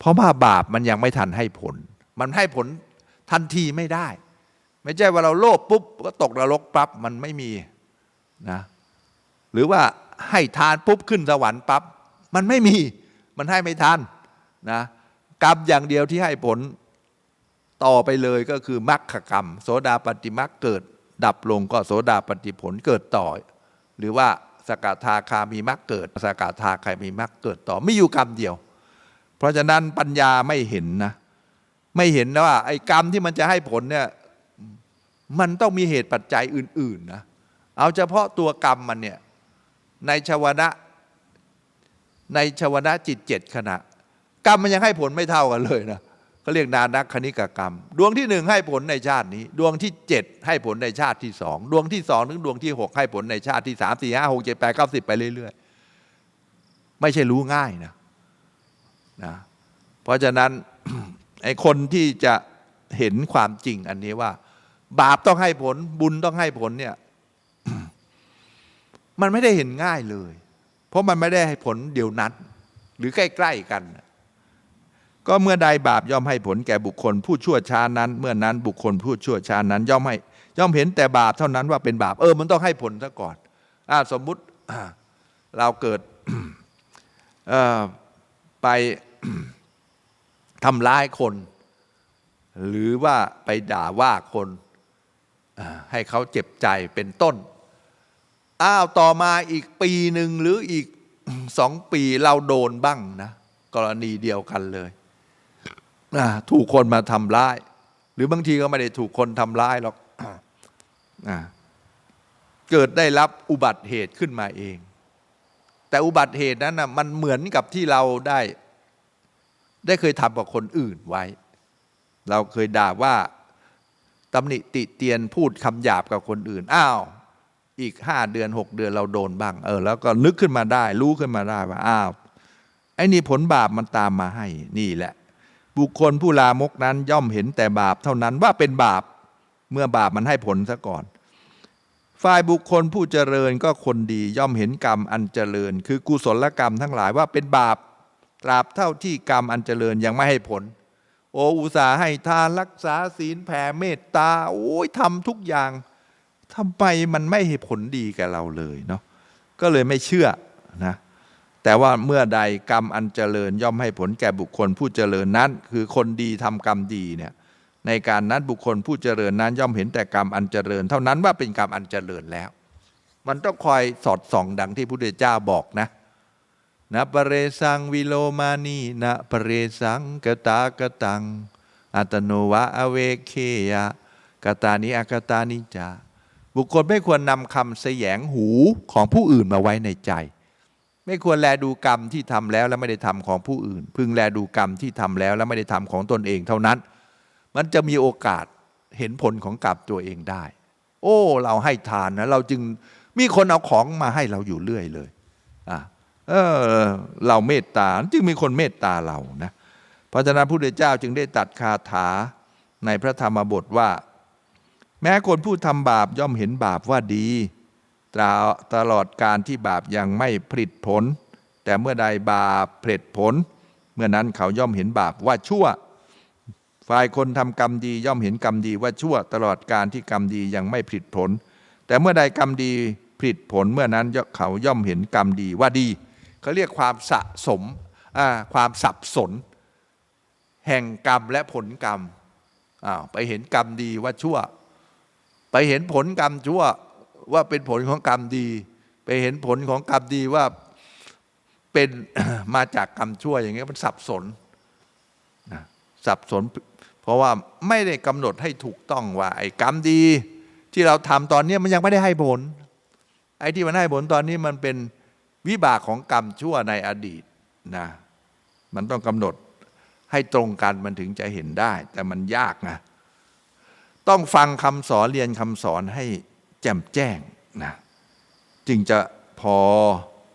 เพราะว่าบาปมันยังไม่ทันให้ผล มันให้ผลทันทีไม่ได้ ไม่ใช่ว่าเราโลภปุ๊บก็ตกนรกปั๊บมันไม่มีนะหรือว่าให้ทานปุ๊บขึ้นสวรรค์ปั๊บมันไม่มีมันให้ไม่ทันนะกรรมอย่างเดียวที่ให้ผลต่อไปเลยก็คือมรรคกรรม โสดาปฏิมรรคเกิด ดับลงก็โสดาปฏิผลเกิดต่อ หรือว่าสกทาคามีมรรคเกิด สกทาคามีมรรคเกิดต่อไม่อยู่กรรมเดียว เพราะฉะนั้นปัญญาไม่เห็นนะไม่เห็นนะว่าไอ้กรรมที่มันจะให้ผลเนี่ยมันต้องมีเหตุปัจจัยอื่นๆนะเอาเฉพาะตัวกรรมมันเนี่ยในชวนะในชวนะจิตเจ็ดขณะ กรรมมันยังให้ผลไม่เท่ากันเลยนะเขาเรียกนานักคณิกกรรม ดวงที่หนึ่งให้ผลในชาตินี้ ดวงที่เจ็ดให้ผลในชาติที่สองดวงที่สองถึงดวงที่หกให้ผลในชาติที่สามสี่ห้าหกเจ็ดแปดเก้าสิบไปเรื่อยๆ ไม่ใช่รู้ง่ายนะ นะเพราะฉะนั้นไอ้คนที่จะเห็นความจริงอันนี้ว่า บาปต้องให้ผลบุญต้องให้ผลเนี่ยมันไม่ได้เห็นง่ายเลย เพราะมันไม่ได้ให้ผลเดียวนั้น หรือใกล้ๆกัน ก็เมื่อใดบาปย่อมให้ผลแก่บุคคล ผู้ชั่วช้านั้น เมื่อนั้นบุคคลผู้ชั่วช้านั้น ย่อมให้ ย่อมเห็นแต่บาปเท่านั้นว่าเป็นบาปเออมันต้องให้ผลซะก่อนอสมมุติเราเกิดไป ทำร้ายคน หรือว่าไปด่าว่าคนให้เขาเจ็บใจเป็นต้น อ้าวต่อมาอีกปีหนึ่งหรืออีกสองปีเราโดนบ้างนะ กรณีเดียวกันเลยถูกคนมาทำร้าย หรือบางทีก็ไม่ได้ถูกคนทำร้ายหรอกอเกิดได้รับอุบัติเหตุขึ้นมาเอง แต่อุบัติเหตุนั้นนะมันเหมือนกับที่เราได้ ได้เคยทำกับคนอื่นไว้ เราเคยด่าว่าตำหนิติเตียนพูดคำหยาบกับคนอื่น อ้าว อีกห้าเดือนหกเดือนเราโดนบ้าง เออ แล้วก็นึกขึ้นมาได้ รู้ขึ้นมาได้ว่า อ้าว ไอ้นี่ผลบาปมันตามมาให้ นี่แหละ บุคคลผู้ลามกนั้นย่อมเห็นแต่บาปเท่านั้นว่าเป็นบาป เมื่อบาปมันให้ผลซะก่อน ฝ่ายบุคคลผู้เจริญก็คนดีย่อมเห็นกรรมอันเจริญ คือกุศลกรรมทั้งหลายว่าเป็นบาป ตราบเท่าที่กรรมอันเจริญยังไม่ให้ผล โออุตสาให้ทานรักษาศีลแผ่เมตตา โอ้ยทำทุกอย่างทำไมมันไม่ให้ผลดีแก่เราเลยเนาะก็เลยไม่เชื่อนะแต่ว่าเมื่อใดกรรมอันเจริญย่อมให้ผลแก่บุคคลผู้เจริญนั้น คือคนดีทำกรรมดีเนี่ยในการนั้นบุคคลผู้เจริญนั้นย่อมเห็นแต่กรรมอันเจริญ เท่านั้นว่าเป็นกรรมอันเจริญแล้ว มันต้องคอยสอดส่องดังที่พระพุทธเจ้าบอกนะ นะปะเรสังวิโลมานีนะปะเรสังกตากตัง อัตโนวะอเวเคยะกตานิอากตานิจาบุคคลไม่ควรนำคำแสยงหูของผู้อื่นมาไว้ในใจ ไม่ควรแลดูกรรมที่ทำแล้วแล้วไม่ได้ทำของผู้อื่น พึงแลดูกรรมที่ทำแล้วแล้วไม่ได้ทำของตนเองเท่านั้น มันจะมีโอกาสเห็นผลของกรรมตัวเองได้ โอ้ เราให้ทานนะเราจึงมีคนเอาของมาให้เราอยู่เรื่อยเลยอะ เออเราเมตตาจึงมีคนเมตตาเรานะเพราะฉะนั้นพระพุทธเจ้าจึงได้ตัดคาถาในพระธรรมบทว่า แม้คนผู้ทำบาปย่อมเห็นบาปว่าดีตราตลอดการที่บาปยังไม่ผลิตผล แต่เมื่อใดบาปผลิตผล เมื่อนั้นเขาย่อมเห็นบาปว่าชั่ว ฝ่ายคนทำกรรมดีย่อมเห็นกรรมดีว่าชั่ว ตลอดการที่กรรมดียังไม่ผลิตผล แต่เมื่อใดกรรมดีผลิตผลเมื่อนั้นเขาย่อมเห็นกรรมดีว่าดี เขาเรียกความสะสมความสับสน แห่งกรรมและผลกรรมอ้าวไปเห็นกรรมดีว่าชั่ว ไปเห็นผลกรรมชั่วว่าเป็นผลของกรรมดี ไปเห็นผลของกรรมดีว่าเป็นมาจากกรรมชั่วอย่างเงี้ยมันสับสนนะสับสน เพราะว่าไม่ได้กำหนดให้ถูกต้องว่า ไอ้กรรมดี ที่เราทำตอนนี้มันยังไม่ได้ให้ผล ไอ้ที่มันให้ผลตอนนี้มันเป็น วิบากของกรรมชั่วในอดีตนะมันต้องกำหนดให้ตรงกันมันถึงจะเห็นได้ แต่มันยากนะต้องฟังคำสอนเรียนคำสอนให้แจ่มแจ้งนะจึงจะพอ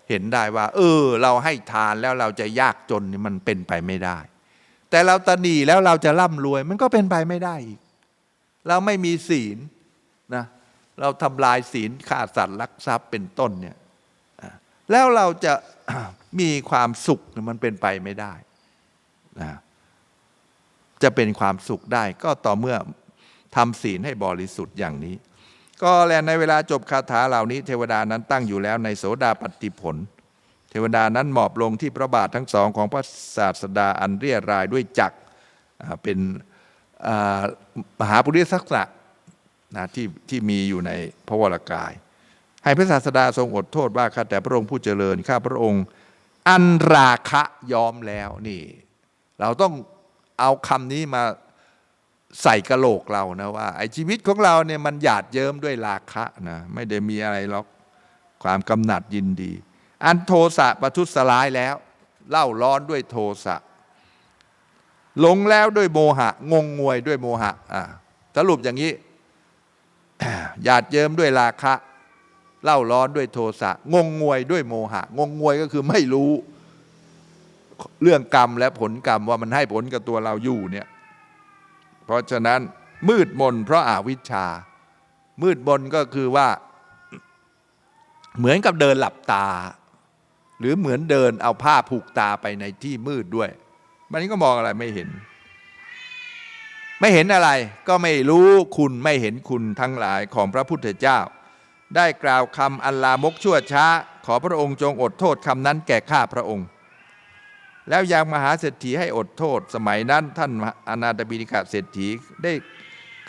เห็นได้ว่า เออ เราให้ทานแล้วเราจะยากจนนี่มันเป็นไปไม่ได้ แต่เราตนีแล้วเราจะร่ำรวย มันก็เป็นไปไม่ได้อีก เราไม่มีศีลนะเราทำลายศีลฆ่าสัตว์ลักทรัพย์เป็นต้นเนี่ย แล้วเราจะมีความสุขมันเป็นไปไม่ได้นะจะเป็นความสุขได้ก็ต่อเมื่อทำศีลให้บริสุทธิ์อย่างนี้ ก็แลในเวลาจบคาถาเหล่านี้ เทวดานั้นตั้งอยู่แล้วในโสดาปฏิผล เทวดานั้นหมอบลงที่พระบาททั้งสองของพระศาสดาอันเรียรายด้วยจักเป็นมหาปุริสักษะนะที่ที่มีอยู่ในพระวรากาย ให้พระศาสดาทรงอดโทษว่าข้าแต่พระองค์ผู้เจริญข้าพระองค์ อันราคะยอมแล้วนี่ เราต้องเอาคำนี้มาใส่กระโหลกเรานะว่าไอ้ชีวิตของเราเนี่ยมันหยาดเยิ้มด้วยราคะนะไม่ได้มีอะไรหรอกความกำหนัดยินดี อันโทสะประทุษร้ายแล้ว เล่าร้อนด้วยโทสะหลงแล้วด้วยโมหะ งงงวยด้วยโมหะอ่าสรุปอย่างนี้หยาดเยิ้มด้วยราคะ เล่าร้อนด้วยโทสะงงงวยด้วยโมหะ งงงวยก็คือไม่รู้เรื่องกรรมและผลกรรมว่ามันให้ผลกับตัวเราอยู่เนี่ยเพราะฉะนั้นมืดมนเพราะอาวิชชา มืดมนก็คือว่า เหมือนกับเดินหลับตา หรือเหมือนเดินเอาผ้าผูกตาไปในที่มืดด้วย มันนี้ก็มองอะไรไม่เห็น ไม่เห็นอะไรก็ไม่รู้คุณไม่เห็นคุณทั้งหลายของพระพุทธเจ้า ได้กล่าวคำอันลามกชั่วช้า ขอพระองค์จงอดโทษคำนั้นแก่ข้าพระองค์ แล้วยังมหาเศรษฐีให้อดโทษ สมัยนั้นท่านอนาถบิณิกะเศรษฐีได้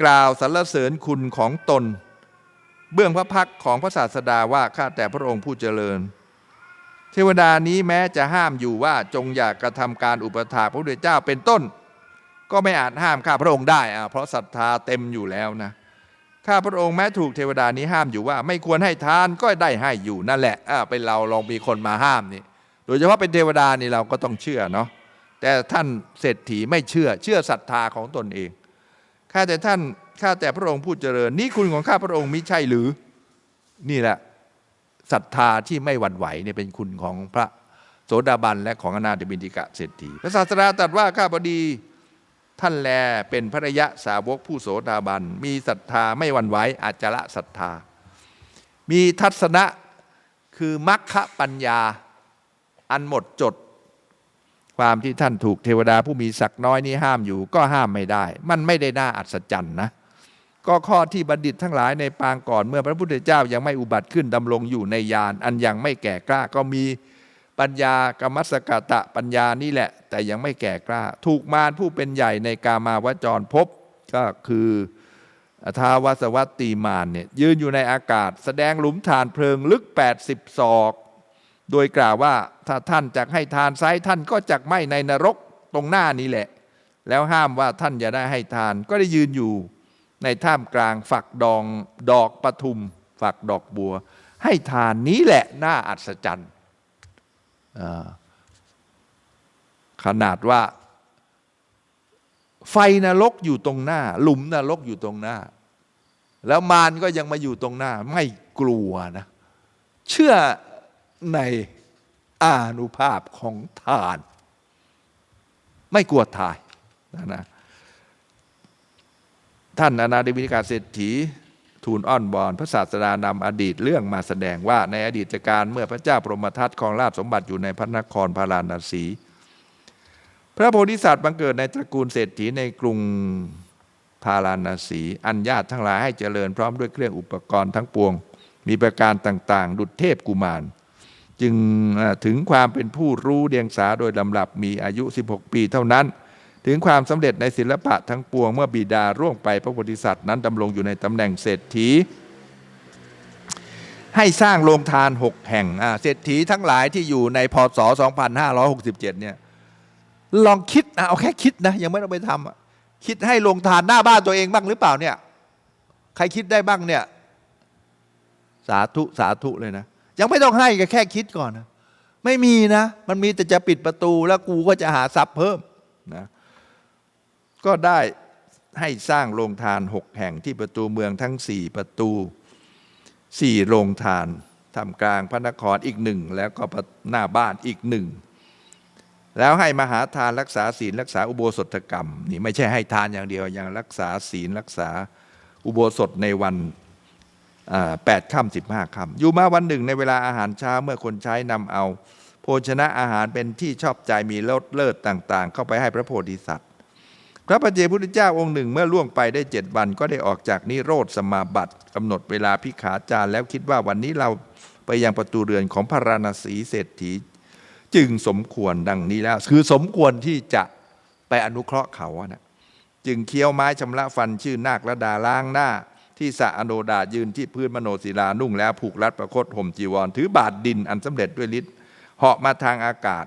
กล่าวสรรเสริญคุณของตน เบื้องพระพักของพระศาสดาว่าข้าแต่พระองค์ผู้เจริญ เทวดานี้แม้จะห้ามอยู่ว่าจงอย่ากระทำการอุปถาพระพุทธเจ้าเป็นต้น ก็ไม่อาจห้ามข้าพระองค์ได้อะเพราะศรัทธาเต็มอยู่แล้วนะ ข้าพระองค์แม้ถูกเทวดานี้ห้ามอยู่ว่าไม่ควรให้ทานก็ได้ให้อยู่นั่นแหละอ่าเป็นเราลองมีคนมาห้ามนี่ โดยเฉพาะเป็นเทวดานี่เราก็ต้องเชื่อเนาะแต่ท่านเศรษฐีไม่เชื่อ เชื่อศรัทธาของตนเองข้าแต่ท่านข้าแต่พระองค์ผู้เจริญ นี่คุณของข้าพระองค์มิใช่หรือ นี่แหละศรัทธาที่ไม่หวั่นไหวเนี่ยเป็นคุณของพระโสดาบันและของอนาถบินติกะเศรษฐีพระศาสดาตรัสว่าข้าพอดี ท่านแลเป็นพระยะสาวกผู้โสดาบัน มีศรัทธาไม่หวั่นไหวอาจจะละศรัทธา มีทัศนะคือมัคคะปัญญาอันหมดจด ความที่ท่านถูกเทวดาผู้มีศักดิ์น้อยนี้ห้ามอยู่ก็ห้ามไม่ได้ มันไม่ได้น่าอัศจรรย์นะก็ข้อที่บัณฑิตทั้งหลายในปางก่อนเมื่อพระพุทธเจ้ายังไม่อุบัติขึ้นดำรงอยู่ในยานอันยังไม่แก่กล้าก็มี ปัญญากรรมสกตะปัญญานี่แหละ แต่ยังไม่แก่กล้า ถูกมารผู้เป็นใหญ่ในกามาวจรพบก็คือทาวสวัตตีมารเนี่ยยืนอยู่ในอากาศ แสดงหลุมฐานเพลิงลึก 80 ศอก โดยกล่าวว่าถ้าท่านจักให้ทานไซท่านก็จักไม่ในนรกตรงหน้านี้แหละ แล้วห้ามว่าท่านอย่าได้ให้ทาน ก็ได้ยืนอยู่ในท่ามกลางฝักดองดอกปทุม ฝักดอกบัว ให้ทานนี้แหละน่าอัศจรรย์ ขนาดว่า ไฟนรกอยู่ตรงหน้า หลุมนรกอยู่ตรงหน้า แล้วมารก็ยังมาอยู่ตรงหน้า ไม่กลัวนะ เชื่อในอานุภาพของทาน ไม่กลัวตายนะนะท่านอนาถบิณฑิกาเศรษฐี ทูลอ้อนบอนพระศาสดานำอดีตเรื่องมาแสดงว่าในอดีตการเมื่อพระเจ้าพรหมทัตของราชสมบัติอยู่ในพระนครพาราณสี พระโพธิสัตว์บังเกิดในตระกูลเศรษฐีในกรุงพาราณสี อันญาตทั้งหลายให้เจริญพร้อมด้วยเครื่องอุปกรณ์ทั้งปวง มีประการต่างๆ ดุจเทพกุมาร จึงถึงความเป็นผู้รู้เดียงสาโดยลำดับมีอายุ 16 ปีเท่านั้น ถึงความสำเร็จในศิลปะทั้งปวงเมื่อบิดาร่วงไปพระโพธิสัตว์นั้นดำรงอยู่ในตำแหน่งเศรษฐี ให้สร้างโรงทานหกแห่งเศรษฐีทั้งหลายที่อยู่ในพศ 2567 เนี่ยลองคิดนะเอาแค่คิดนะ ยังไม่ต้องไปทำคิดให้โรงทานหน้าบ้านตัวเองบ้างหรือเปล่าเนี่ย ใครคิดได้บ้างเนี่ย สาธุสาธุเลยนะ ยังไม่ต้องให้ก็แค่คิดก่อนนะไม่มีนะ มันมีแต่จะปิดประตูแล้วกูก็จะหาทรัพย์เพิ่มนะ ก็ได้ให้สร้างโรงทานหกแห่งที่ประตูเมืองทั้งสี่ประตูสี่โรงทานทำกลางพระนครอีกหนึ่งแล้วก็หน้าบ้านอีกหนึ่งแล้วให้มหาทานรักษาศีลรักษาอุโบสถกรรมนี่ไม่ใช่ให้ทานอย่างเดียวยังรักษาศีลรักษาอุโบสถในวันแปดค่ำสิบห้าค่ำอยู่มาวันหนึ่งในเวลาอาหารเช้าเมื่อคนใช้นำเอา โภชนะอาหารเป็นที่ชอบใจมีรสเลิศต่าง ๆ เข้าไปให้พระโพธิสัตว์ พระปัจเจพุทธเจ้าองค์หนึ่งเมื่อล่วงไปได้เจ็ดวัน ก็ได้ออกจากนิโรธสมาบัติกำหนดเวลาพิขาจารแล้วคิดว่าวันนี้เราไปยังประตูเรือนของพระราณสีเศรษฐี จึงสมควรดังนี้แล้ว คือสมควรที่จะไปอนุเคราะห์เขานะจึงเคี้ยวไม้ชำระฟันชื่อนาคระดาล้างหน้า ที่สะอโนดายืนที่พื้นมโนศิลานุ่งแล้วผูกรัดประคตห่มจีวร ถือบาทดินอันสำเร็จด้วยฤทธิ์เหาะมาทางอากาศ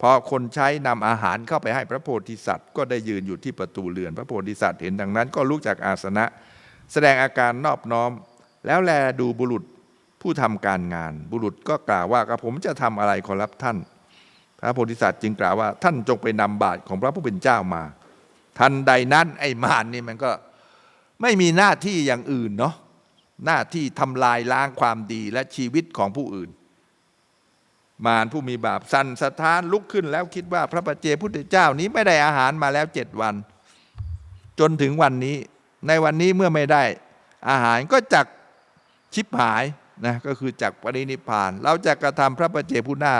พอคนใช้นำอาหารเข้าไปให้พระโพธิสัตว์ ก็ได้ยืนอยู่ที่ประตูเรือน พระโพธิสัตว์เห็นดังนั้น ก็ลุกจากอาสนะ แสดงอาการนอบน้อม แล้วแลดูบุรุษผู้ทำการงาน บุรุษก็กล่าวว่ากระผมจะทำอะไรขอรับท่าน พระโพธิสัตว์จึงกล่าวว่าท่านจงไปนำบาตรของพระผู้เป็นเจ้ามา ทันใดนั้นไอ้มารนี่มันก็ไม่มีหน้าที่อย่างอื่นเนาะหน้าที่ทำลายล้างความดีและชีวิตของผู้อื่น มารผู้มีบาปสั่นสะท้านลุกขึ้นแล้วคิดว่าพระปเจพุทธเจ้านี้ไม่ได้อาหารมาแล้วเจ็ดวัน จนถึงวันนี้ ในวันนี้เมื่อไม่ได้ อาหารก็จักชิบหายนะก็คือจักปรินิพาน เราจะกระทำพระปเจพุทธนา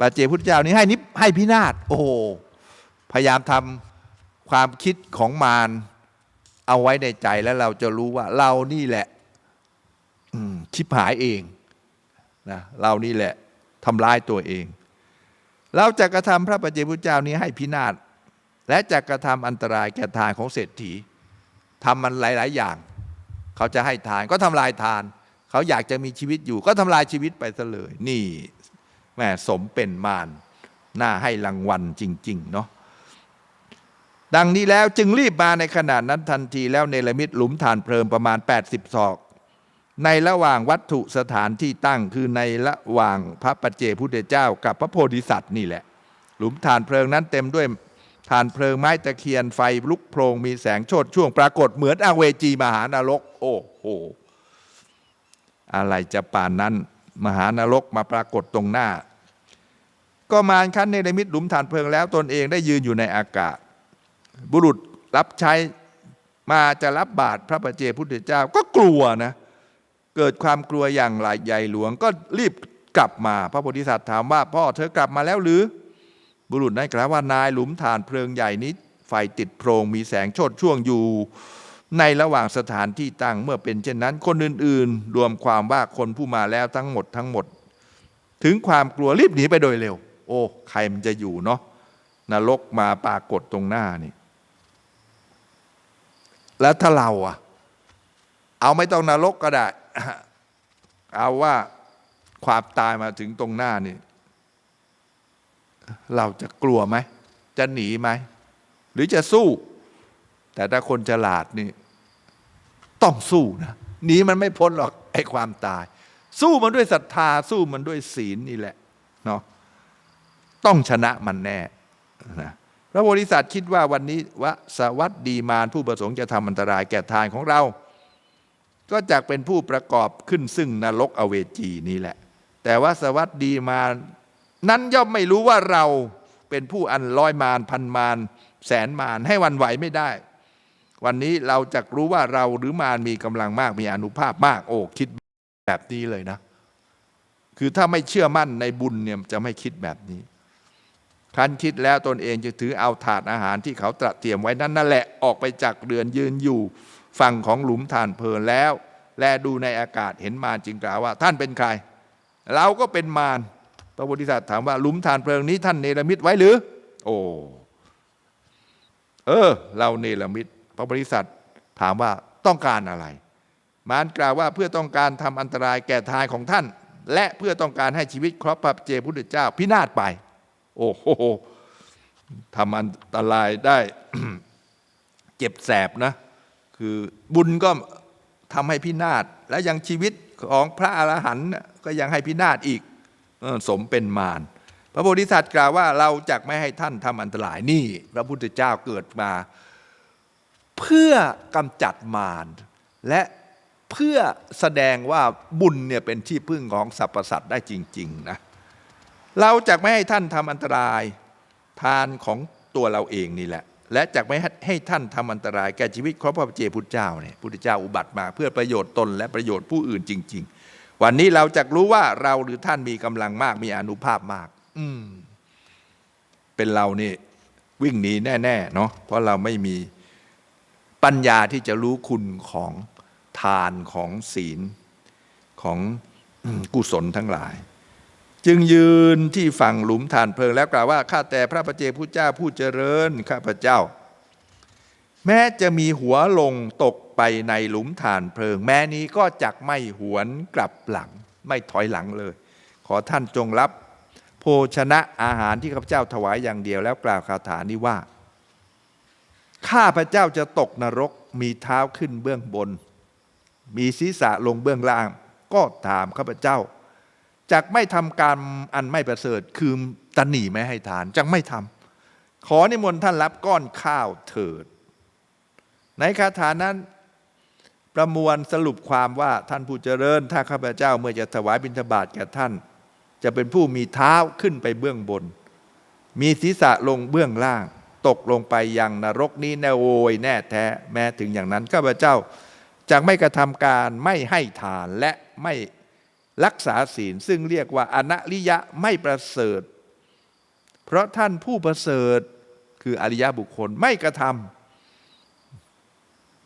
ปเจพุทธเจ้านี้ให้นิพให้พินาศโอ้พยายามทำความคิดของมารเอาไว้ในใจแล้วเราจะรู้ว่าเรานี่แหละชิบหายเองนะเรานี่แหละ ทำร้ายตัวเอง เราจะกระทำพระปัจเจกพุทธเจ้านี้ให้พินาศและจะกระทำอันตรายแก่ทานของเศรษฐีทำมันหลาย ๆ อย่าง เขาจะให้ทานก็ทำลายทาน เขาอยากจะมีชีวิตอยู่ ก็ทำลายชีวิตไปซะเลย นี่แม่สมเป็นมารน่าให้รางวัลจริง ๆ เนาะดังนี้แล้วจึงรีบมาในขณะนั้นทันทีแล้วเนรมิตหลุมฐานเพลิงประมาณ 80ศอก ในระหว่างวัตถุสถานที่ตั้งคือในระหว่างพระปัจเจพุทธเจ้า กับพระโพธิสัตว์นี่แหละ หลุมฐานเพลิงนั้นเต็มด้วยฐานเพลิงไม้ตะเคียนไฟลุกโพรงมีแสงโชดช่วงปรากฏเหมือนอเวจีมหานรก โอ้โห อะไรจะป่านนั้นมหานรกมาปรากฏตรงหน้า ก็มารคันเนรมิตหลุมฐานเพลิงแล้วตนเองได้ยืนอยู่ในอากาศ บุรุษรับใช้มาจะรับบาตรพระปัจเจพุทธเจ้าก็กลัวนะ เกิดความกลัวอย่างหลายใหญ่หลวงก็รีบกลับมา พระโพธิสัตว์ถามว่าพ่อเธอกลับมาแล้วหรือ บุรุษนั้นกล่าวว่านายหลุมฐานเพลิงใหญ่นี้ไฟติดโพรงมีแสงโชดช่วงอยู่ ในระหว่างสถานที่ตั้งเมื่อเป็นเช่นนั้น คนอื่นๆ รวมความว่าคนผู้มาแล้วทั้งหมดทั้งหมด ถึงความกลัวรีบหนีไปโดยเร็ว โอ้ใครมันจะอยู่เนาะนรกมาปรากฏตรงหน้านี่ แล้วถ้าเราอะเอาไม่ต้องนรกก็ได้ เอาว่าความตายมาถึงตรงหน้านี่ เราจะกลัวไหม จะหนีไหม หรือจะสู้ แต่ถ้าคนฉลาดนี่ ต้องสู้นะหนีมันไม่พ้นหรอกไอ้ความตาย สู้มันด้วยศรัทธา สู้มันด้วยศีลนี่แหละเนาะต้องชนะมันแน่นะพระโพธิสัตว์คิดว่าวันนี้วะสวัสดีมารผู้ประสงค์จะทำอันตรายแก่ทานของเรา ก็จะเป็นผู้ประกอบขึ้นซึ่งนรกอเวจีนี้แหละ แต่ว่าสวัสดีมา นั้นย่อมไม่รู้ว่าเราเป็นผู้อันร้อยมารพันมารแสนมารให้วันไหวไม่ได้ วันนี้เราจะรู้ว่าเราหรือมารมีกำลังมากมีอนุภาพมาก โอ้คิดแบบนี้เลยนะ คือถ้าไม่เชื่อมั่นในบุญเนี่ยจะไม่คิดแบบนี้คันคิดแล้วตนเองจะถือเอาถาดอาหารที่เขาตระเตรียมไว้นั้นนั่นแหละออกไปจากเรือนยืนอยู่ ฝั่งของหลุมฐานเพลินแล้ว แลดูในอากาศเห็นมารจึงกล่าวว่า ท่านเป็นใคร เราก็เป็นมารพระโพธิสัตว์ถามว่าหลุมฐานเพลิงนี้ท่านเนรมิตไว้หรือ โอ้เออ เราเนรมิตพระโพธิสัตว์ถามว่าต้องการอะไร มารกล่าวว่าเพื่อต้องการทำอันตรายแก่ทายของท่าน และเพื่อต้องการให้ชีวิตครอบพระเจพุทธเจ้าพินาศไป โอ้โหทำอันตรายได้เจ็บแสบนะ คือบุญก็ทำให้พินาศและยังชีวิตของพระอรหันต์ก็ยังให้พินาศอีกสมเป็นมารพระโพธิสัตว์กล่าวว่าเราจะไม่ให้ท่านทำอันตรายนี่ พระพุทธเจ้าเกิดมา เพื่อกำจัดมารและเพื่อแสดงว่าบุญเนี่ยเป็นที่พึ่งของสรรพสัตว์ได้จริง ๆนะเราจะไม่ให้ท่านทำอันตราย ทานของตัวเราเองนี่แหละ และจะไม่ให้ท่านทำอันตราย แก่ชีวิตของพระเจ้าพุทธเจ้าเนี่ยพุทธเจ้าอุบัติมา เพื่อประโยชน์ตนและประโยชน์ผู้อื่นจริง ๆ วันนี้เราจะรู้ว่าเราหรือท่านมีกำลังมากมีอนุภาพมาก อืม เป็นเรานี่วิ่งหนีแน่ๆเนาะเพราะเราไม่มีปัญญาที่จะรู้คุณของทานของศีลของกุศลทั้งหลาย จึงยืนที่ฝั่งหลุมฐานเพลิง แล้วกล่าวว่าข้าแต่พระประเจพุทธเจ้าผู้เจริญข้าพเจ้า แม้จะมีหัวลงตกไปในหลุมฐานเพลิง แม้นี้ก็จักไม่หวนกลับหลังไม่ถอยหลังเลย ขอท่านจงรับโภชนะอาหารที่ข้าพเจ้าถวายอย่างเดียวแล้วกล่าวคาถานี้ว่า ข้าพเจ้าจะตกนรกมีเท้าขึ้นเบื้องบน มีศีรษะลงเบื้องล่าง ก็ถามข้าพเจ้า จากไม่ทำการอันไม่ประเสริฐคือตันหนีไม่ให้ทานจักไม่ทำขอนิมนต์ท่านรับก้อนข้าวเถิด ในคาถานั้นประมวลสรุปความว่าท่านผู้เจริญ ถ้าข้าพเจ้าเมื่อจะถวายบิณฑบาตแก่ท่าน จะเป็นผู้มีเท้าขึ้นไปเบื้องบน มีศีรษะลงเบื้องล่าง ตกลงไปยังนรกนี้แน่โวยแน่แท้แม้ถึงอย่างนั้นข้าพเจ้าจะไม่กระทำการไม่ให้ทานและไม่ รักษาศีลซึ่งเรียกว่าอนริยะไม่ประเสริฐ เพราะท่านผู้ประเสริฐคืออริยบุคคลไม่กระท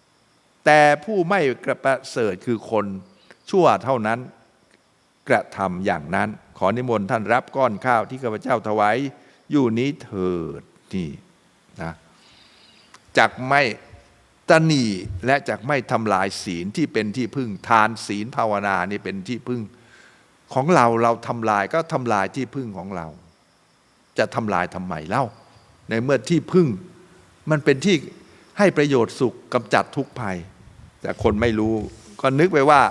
ำแต่ผู้ไม่กระประเสริฐคือคนชั่วเท่านั้นกระทำอย่างนั้น ขอนิมนต์ท่านรับก้อนข้าวที่ข้าพเจ้าถวายอยู่นี้เถิดนี่นะจักไม่ตะหนีและจักไม่ทำลายศีลที่เป็นที่พึ่งทานศีลภาวนานี่เป็นที่พึ่ง ของเราเราทำลายก็ทำลายที่พึ่งของเรา จะทำลายทำไมเล่า ในเมื่อที่พึ่ง มันเป็นที่ให้ประโยชน์สุขกำจัดทุกภัย แต่คนไม่รู้ก็นึกไปว่า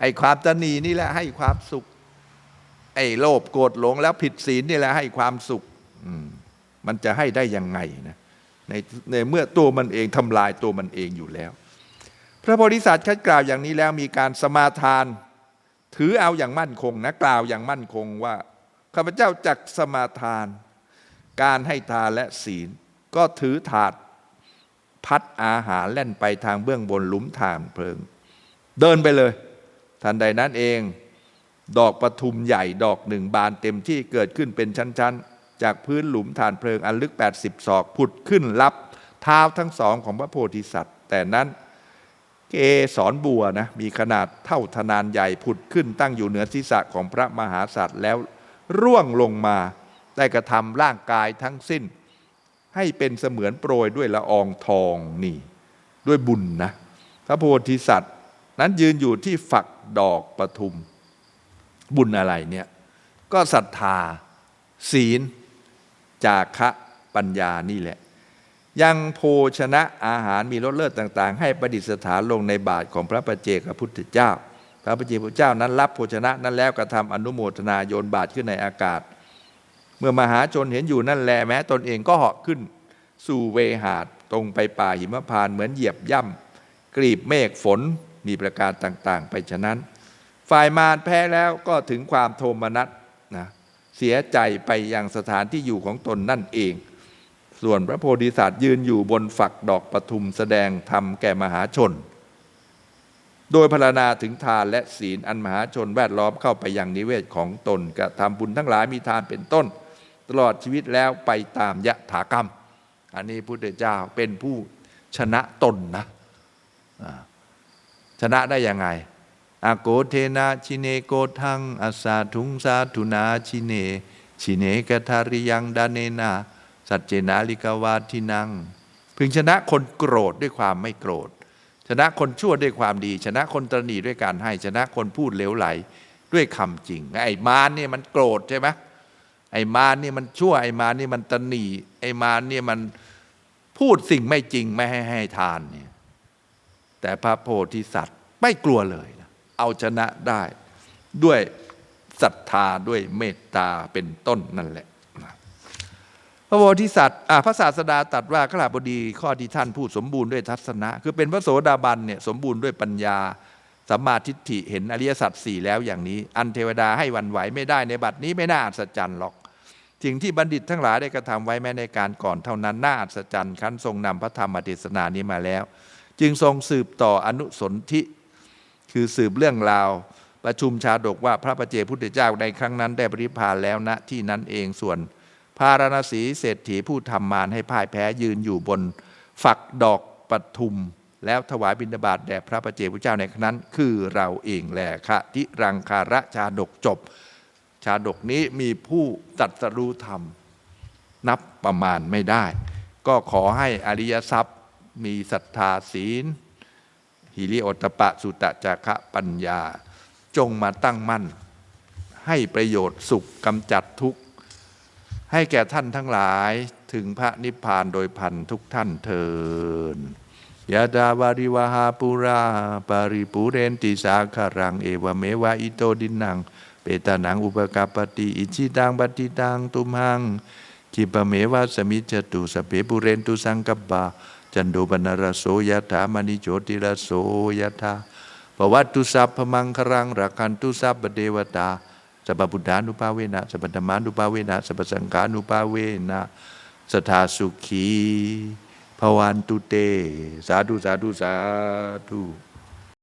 ไอ้ความตนีนี่แหละให้ความสุข ไอ้โลภโกรธหลงแล้วผิดศีลนี่แหละให้ความสุขมมันจะให้ได้ยังไงนะในในเมื่อตัวมันเองทำลายตัวมันเองอยู่แล้ว พระโพธิสัตว์คัดกล่าวอย่างนี้แล้วมีการสมาทาน ถือเอาอย่างมั่นคงนะกล่าวอย่างมั่นคงว่าข้าพเจ้าจักสมาทาน การให้ทานและศีล ก็ถือถาดพัดอาหารแล่นไปทางเบื้องบนหลุมฐานเพลิง เดินไปเลย ทันใดนั้นเอง ดอกปทุมใหญ่ดอกหนึ่งบานเต็มที่เกิดขึ้นเป็นชั้นๆ จากพื้นหลุมฐานเพลิงอันลึก 80 ศอกผุดขึ้นรับเท้าทั้งสองของพระโพธิสัตว์ แต่นั้น เกสรบัวนะมีขนาดเท่าธนานใหญ่ผุดขึ้นตั้งอยู่เหนือศีรษะของพระมหาสัตว์แล้วร่วงลงมาได้กระทำร่างกายทั้งสิ้น ให้เป็นเสมือนโปรยด้วยละอองทองนี่ ด้วยบุญนะพระโพธิสัตว์ นั้นยืนอยู่ที่ฝักดอกปทุม บุญอะไรเนี่ย ก็ศรัทธา ศีล จาคะปัญญานี่แหละ ยังโภชนะอาหารมีรสเลิศต่างๆ ให้ประดิษฐานลงในบาทของพระประเจกพุทธเจ้า พระประเจกพุทธเจ้านั้นรับโภชนะนั้นแล้วกระทำอนุโมทนาโยนบาทขึ้นในอากาศ เมื่อมหาชนเห็นอยู่นั่นแลแม้ตนเองก็เหาะขึ้น สู่เวหาดตรงไปป่าหิมพานเหมือนเหยียบย่ำกรีบเมฆฝนมีประการต่างๆ ไปฉะนั้น ฝ่ายมารแพ้แล้วก็ถึงความโทมนัสนะเสียใจไปยังสถานที่อยู่ของตนนั่นเอง ส่วนพระโพธิสัตว์ยืนอยู่บนฝักดอกปทุมแสดงธรรมแก่มหาชน โดยพรรณนาถึงทานและศีลอันมหาชนแวดล้อมเข้าไปยังนิเวศของตนกระทำบุญทั้งหลายมีทานเป็นต้น ตลอดชีวิตแล้วไปตามยะถากรรม อันนี้พุทธเจ้าเป็นผู้ชนะตนนะชนะได้ยังไงอาโกเทนาชิเนโกทังอาสาทุงสาธุนาชิเน ชิเนกทาริยังดาเนนา สัจเจนาลิกาวาทินัง พึงชนะคนโกรธด้วยความไม่โกรธ ชนะคนชั่วด้วยความดี ชนะคนตรณีด้วยการให้ ชนะคนพูดเลวไหลด้วยคำจริง ไอ้มารเนี่ยมันโกรธใช่ไหมไอ้มารนี่มันชั่ว ไอ้มารนี่มันตรณีไอ้มารเนี่ยมันพูดสิ่งไม่จริงไม่ให้ให้ทานเนี่ยแต่พระโพธิสัตว์ไม่กลัวเลยนะเอาชนะได้ด้วยศรัทธาด้วยเมตตาเป็นต้นนั่นแหละ พระโพธิสัตว์พระศาสดาตรัสว่าขลาบดีข้อที่ท่านพูดสมบูรณ์ด้วยทัศนะ คือเป็นพระโสดาบันเนี่ยสมบูรณ์ด้วยปัญญาสัมมาทิฏฐิเห็นอริยสัจสี่แล้วอย่างนี้ อันเทวดาให้วันไหวไม่ได้ในบัดนี้ไม่น่าอัศจรรย์หรอกสิ่งที่บัณฑิตทั้งหลายได้กระทำไว้แม้ในการก่อนเท่านั้นน่าอัศจรรย์คันทรงนำพระธรรมเทศนานี้มาแล้ว จึงทรงสืบต่ออนุสนธิคือสืบเรื่องราวประชุมชาดกว่าพระประเจพุทธเจ้าในครั้งนั้นได้ปริพานแล้วณที่นั้นเองส่วน พาราณสีเศรษฐีผู้ทำมารให้พ่ายแพ้ยืนอยู่บน ฝักดอกปทุม แล้วถวายบิณฑบาตแด่พระประเจกพุทธเจ้าในครั้นั้น คือเราเองแหละคะทิรังคาระชาดกจบ ชาดกนี้มีผู้ตรัสรู้ธรรม นับประมาณไม่ได้ ก็ขอให้อริยทรัพย์มีศรัทธาศีล หิริโอตปะสุตะจักะปัญญา จงมาตั้งมั่น ให้ประโยชน์สุขกำจัดทุกข์ ให้แก่ท่านทั้งหลายถึงพระนิพพานโดยพันทุกท่านเทินยะดาวาริวหาปุราปาริปุเรนติสาคารัง เอวเมวะอิโตดินัง เปตานังอุปกาปติ อิชิตังปฏิตังตุมหังคิปเมวะสมิจตุสเพปุเรนตุสังกปปาจันโดบรรณรโสยถามณิโชติรโสยถาปวัตตุสัพพมังครังรักขันตุสัพเทวตา สัพพุทธานุภาเวนะสัพพธรรมานุภาเวนะสัพพสังขานุภาเวนะสทธาสุขีภวันตุเต สาธุสาธุสาธุ